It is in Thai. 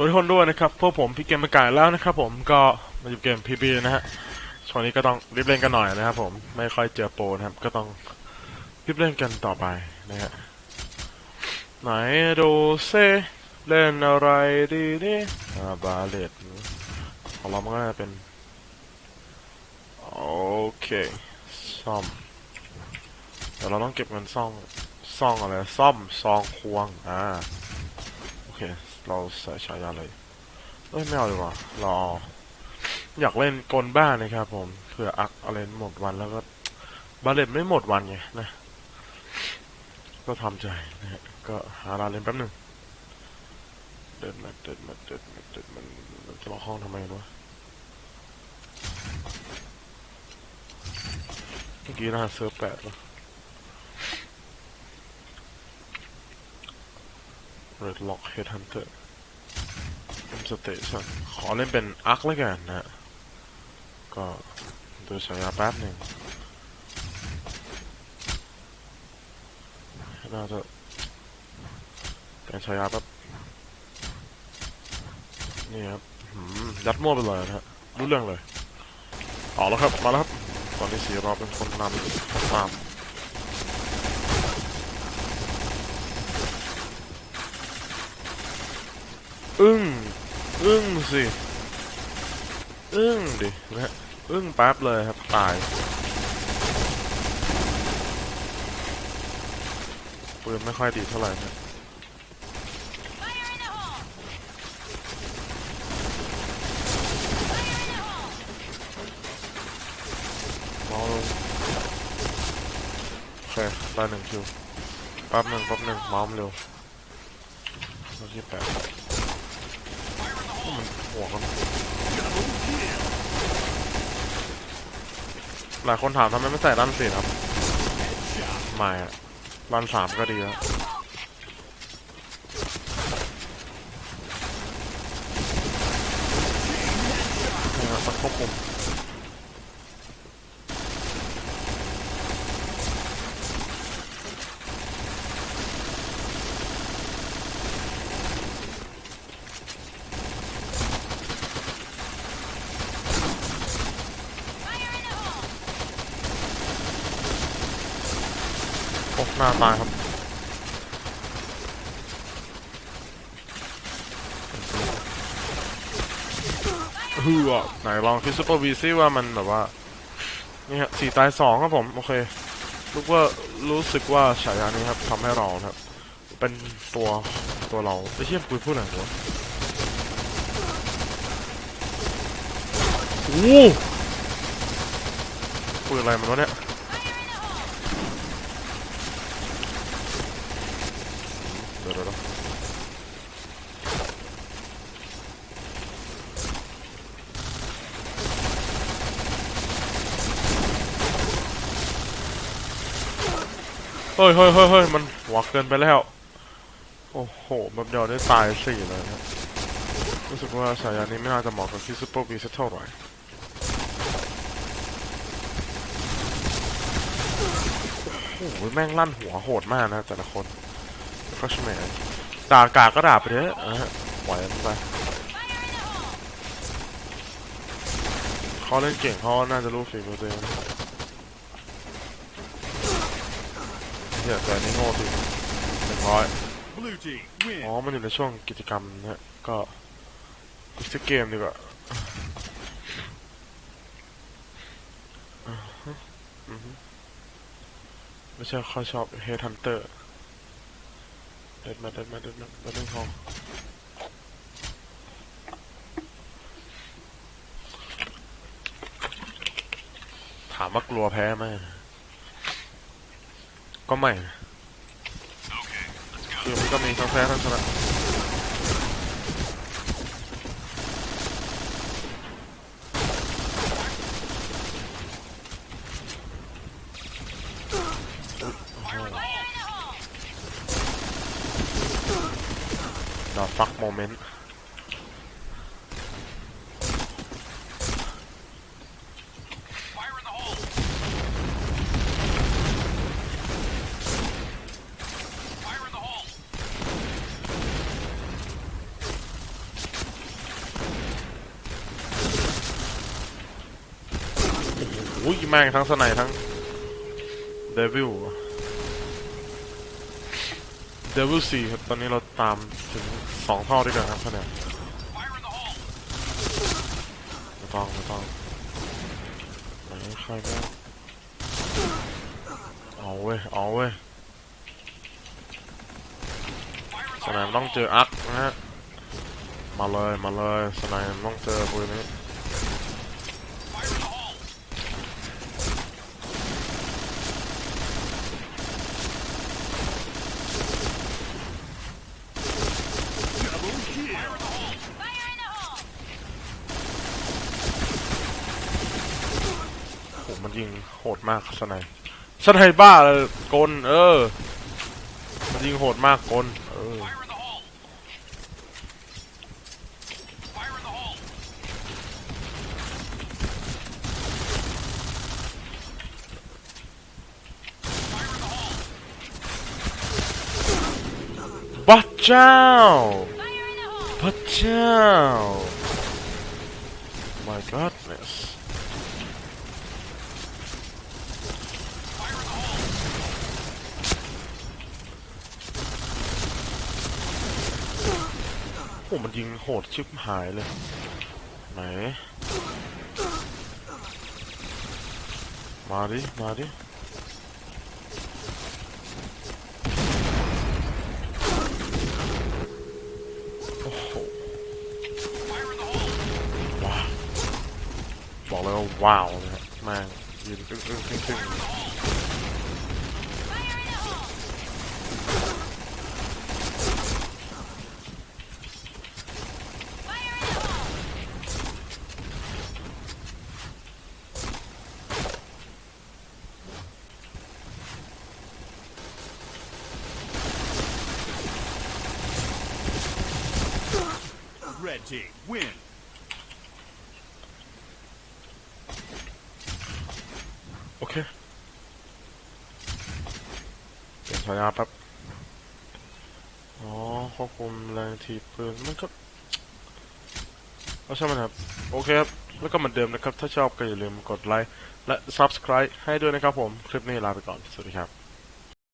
วัสดีทุกคนด้วยนะครับ พวกผมพี่เกมมากายแล้วนะครับผมก็มาอยู่เกมพีบีนะฮะช่วงนี้ก็ต้องรีบเล่นกันหน่อยนะครับผมไม่ค่อยเจอโปรนะครับ ก็ต้องรีบเล่นกันต่อไปนะฮะไหนดูเซเล่นอะไรดีนี่อาบาเลตของเรามันก็จะเป็น โอเคซ่อมแต่เราต้องเก็บเงินซ่องซ่องอะไรซ่อมซองควงอ่า เค เราใส่ฉายาเลยเอ้ยไม่เอาดีกว่าเราออยากเล่นกลบ้านนะครับผมเผื่ออักอะไรหมดวันแล้วก็บาเลตไม่หมดวันไงนะ ก็ทำใจนะฮะก็หาราเล่นแป๊บหนึ่งเดินมาเดินมาเดินมาเดินมันมันจะล็อกห้องทำไมวะเมื่อกี้นะเซิร์ฟแปดวะ Red Lock Headhunter M Station ขอเล่นเป็นอาร์คแล้วกันนะก็ดูฉายาแป๊บหนึ่งน่าจะแต่ฉายาแป๊บนี่ครับยัดมั่วไปเลยนะฮะรู้เรื่องเลยเอาแล้วครับ มาแล้วครับ ตอนนี้สีเราเป็นคนนำตาม อึ้ง อึ้งสิ อึ้งดินะฮะ อึ้งแป๊บเลยครับ ตาย ปืนไม่ค่อยดีเท่าไหร่นะมาส์ลงโอเคได้หนึ่งคิวแป๊บหนึ่งแป๊บหนึ่งมาส์มันเร็วเมื่อกี้แปด มันหัวกันหลายคนถามทำไมไม่ใส่ด้านสี่ครับไม่อะด้านสามก็ดีแล้วนี่ครับมันควบคุม โอ้หน้าตายครับฮือไหนลองคิดซูเปอร์วีซิว่ามันแบบว่านี่ฮะสี่ตายสองครับผม โอเครู้ว่ารู้สึกว่าฉายานี้ครับทำให้เราครับ เป็นตัวตัวเราไอ้เชี่ยคุยพูดอะไรวะโอ้พูดอะไรมันวะเนี่ย เดี๋ยวเดี๋ยวเฮ้ยเฮ้ยเฮ้ยเฮ้ยมันหวักเกินไปแล้ว โอ้โหแบบเดียวได้ตายสี่เลยนะรู้สึกว่าฉายานี้ไม่น่าจะเหมาะกับคิสโปอร์บีสักเท่าไหร่โอ้โหแม่งลั่นหัวโหดมากนะแต่ละคน ก็ใช่ไหมด่ากาก็ด่าไปเถอะปล่อยมันไปเขาเล่นเก่งเขาน่าจะรู้ฝีมือตัวเองเฮียแต่อันนี่โง่จริงหนึ่งร้อยอ๋อ มันอยู่ในช่วงกิจกรรมนะก็อีกสักเกมดีกว่าไม่ใช่ค่อยชอบเฮทันเตอร์ เดินมาเดินมาเดินมาเดินทองถามว่ากลัวแพ้ไหมก็ไม่คือมันก็มีทั้งแพ้ทั้งชนะ ฟักโมเมนต์อุ้ยแม่งทั้งสไนทั้งเดวิลเดวิลสี่ครับ ตอนนี้เรา ตามถึงสองเท่าด้วยกันครับคะแนนไม่ต้องไม่ต้องไหนใครบ้างเอาเว้ยเอาเว้ยสนามต้องเจออักนะฮะมาเลยมาเลยสนามต้องเจอปืนนี้ Fire in the hole! โหมัน ยิงโหดมากสไนสไนบ้าเลยกลเออ มันยิงโหดมากกลเออพระเจ้าพระเจ้า my godness โอ้มันยิงโหดชิบหายเลย ไหน มาดิ มาดิโอ้โหว้าวบอกเลยว่าว้าวเลยครับแม่งยืนอึ้งอึ้งทึ่งทึ่ง โอเคเปลี่ยนฉายาแป๊บ อ๋อควบคุมแรงถีบปืนมันก็เอาใช่ไหมครับ โอเคครับ แล้วก็เหมือนเดิมนะครับ ถ้าชอบก็อย่าลืมกดไลค์และ Subscribe ให้ด้วยนะครับผม คลิปนี้ลาไปก่อน สวัสดีครับ